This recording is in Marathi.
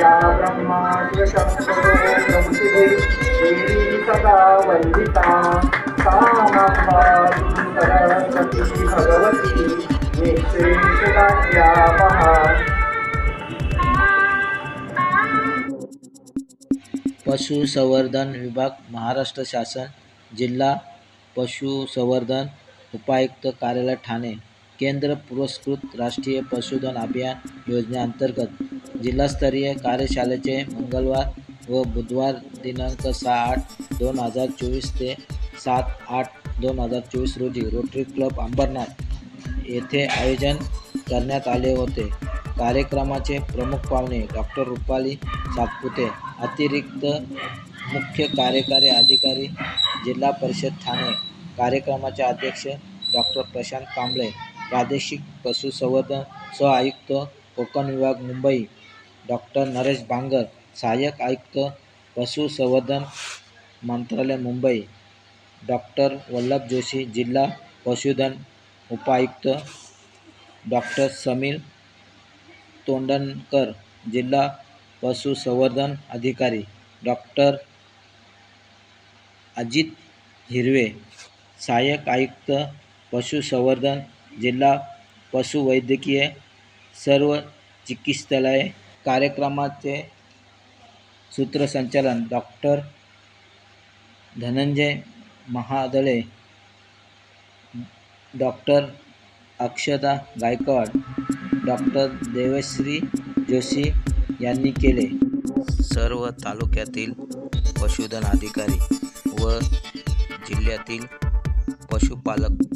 या देवी सदा वन्दिता सा सरस्वती भगवती पशुसंवर्धन विभाग महाराष्ट्र शासन जिल्हा पशुसंवर्धन उपायुक्त कार्यालय ठाणे. केंद्र पुरस्कृत राष्ट्रीय पशुधन अभियान योजनेअंतर्गत जिल्हास्तरीय कार्यशाळेचे मंगळवार व बुधवार दिनांक सहा आठ दोन हजार चोवीस ते सात आठ दोन हजार चोवीस रोजी रोटरी क्लब अंबरनाथ येथे आयोजन करण्यात आले होते. कार्यक्रमाचे प्रमुख पाहुणे डॉक्टर रुपाली सातपुते अतिरिक्त मुख्य कार्यकारी अधिकारी जिल्हा परिषद ठाणे. कार्यक्रमाचे अध्यक्ष डॉक्टर प्रशांत कांबळे प्रादेशिक पशुसंवर्धन सह आयुक्त कोकण विभाग मुंबई. डॉक्टर नरेश बांगर सहाय्यक आयुक्त पशुसंवर्धन मंत्रालय मुंबई. डॉक्टर वल्लभ जोशी जिल्हा पशुधन उपायुक्त. डॉक्टर समीर तोंडणकर जिल्हा पशुसंवर्धन अधिकारी. डॉक्टर अजित हिरवे सहाय्यक आयुक्त पशुसंवर्धन जिल्हा पशुवैद्यकीय सर्व चिकित्सालय कार्यक्रमाचे सूत्रसंचालन doctor Dhananjay Mahadale doctor Akshata Gaikwad doctor Devashri Joshi यांनी केले. सर्व तालुक्यातील पशुधन अधिकारी व जिल्ह्यातील पशुपालक